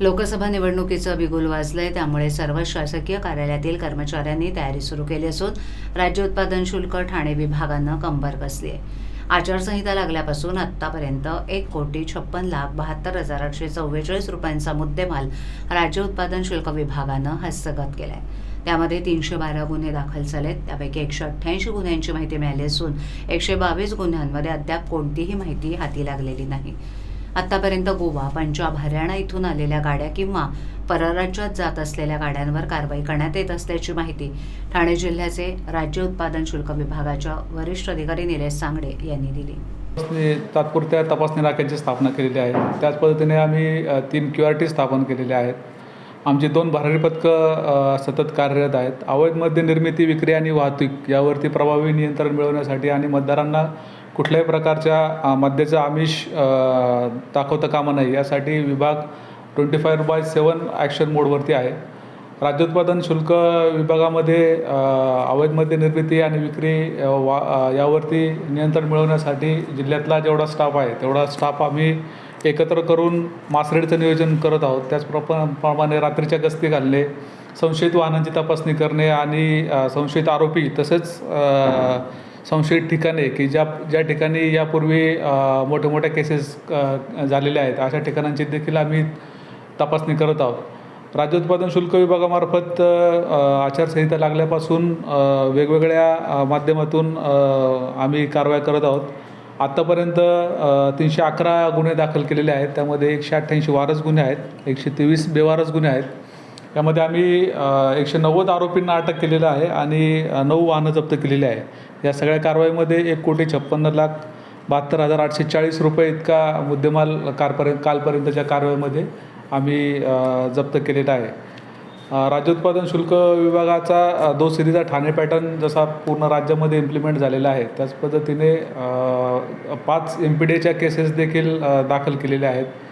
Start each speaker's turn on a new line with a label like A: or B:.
A: लोकसभा निवडणुकीचं बिगुल वाजलंय त्यामुळे सर्व शासकीय कार्यालयातील कर्मचाऱ्यांनी तयारी सुरू केली असून राज्य उत्पादन शुल्क ठाणे विभागानं कंबर कसली आहे आचारसंहिता लागल्यापासून आत्तापर्यंत एक कोटी छप्पन लाख बहात्तर हजार आठशे चव्वेचाळीस रुपयांचा मुद्देमाल राज्य उत्पादन शुल्क विभागानं हस्तगत केलाय. त्यामध्ये तीनशे बारा गुन्हे दाखल झालेत त्यापैकी एकशे अठ्ठ्याऐंशी गुन्ह्यांची माहिती मिळाली असून एकशे बावीस गुन्ह्यांमध्ये अद्याप कोणतीही माहिती हाती लागलेली नाही. आतापर्यंत गोवा पंजाब हरियाणा इथून आलेल्या गाड्या किंवा परराज्यात जात असलेल्या गाड्यांवर कारवाई करण्यात येत असल्याची माहिती ठाणे जिल्ह्याचे राज्य उत्पादन शुल्क विभागाच्या वरिष्ठ अधिकारी निलेश सांगडे यांनी दिली.
B: तात्पुरत्या तपासणी नाक्यांची स्थापना केलेली आहे. त्याच पद्धतीने आम्ही तीन क्यू आर टी स्थापन केलेले आहेत. आमची दोन भरारी पथकं सतत कार्यरत आहेत. अवैध मद्य निर्मिती विक्री आणि वाहतूक यावरती प्रभावी नियंत्रण मिळवण्यासाठी आणि मतदारांना कुठल्याही प्रकारच्या अ, मद्याचं आमिष दाखवता कामा नये. यासाठी विभाग twenty five by seven action मोडवरती आहे. राज्य उत्पादन शुल्क विभागामध्ये अवैध मद्य निर्मिती आणि विक्री वा यावरती नियंत्रण मिळवण्यासाठी जिल्ह्यातला जेवढा स्टाफ आहे तेवढा स्टाफ आम्ही एकत्र करून मासरेडचं नियोजन करत आहोत. त्याचप्रमा प्रमाणे रात्रीच्या गस्ती घालणे संशयित वाहनांची तपासणी करणे आणि संशयित आरोपी तसेच संशयित ठिकाणे की ज्या ज्या ठिकाणी यापूर्वी मोठ्या मोठ्या केसेस झालेल्या आहेत अशा ठिकाणांची देखील आम्ही तपासणी करत आहोत. राज्य उत्पादन शुल्क विभागामार्फत आचारसंहिता लागल्यापासून वेगवेगळ्या माध्यमातून आम्ही कारवाई करत आहोत. आत्तापर्यंत तीनशे अकरा गुन्हे दाखल केलेले आहेत. त्यामध्ये एकशे अठ्ठ्याऐंशी वारस गुन्हे आहेत. एकशे तेवीस बेवारस गुन्हे आहेत. यामध्ये आम्ही एकशे नव्वद आरोपींना अटक केलेलं आहे आणि नऊ वाहनं जप्त केलेली आहे. या सगळ्या कारवाईमध्ये एक कोटी छप्पन्न लाख बहात्तर हजार आठशे चाळीस रुपये इतका मुद्देमाल कारपर्यंत कालपर्यंतच्या कारवाईमध्ये आम्ही जप्त केलेला आहे. राज्य उत्पादन शुल्क विभागाचा दो सिरीचा ठाणे पॅटर्न जसा पूर्ण राज्यामध्ये इम्प्लिमेंट झालेला आहे त्याच पद्धतीने पाच एम पी डीच्या केसेस देखील दाखल केलेल्या आहेत.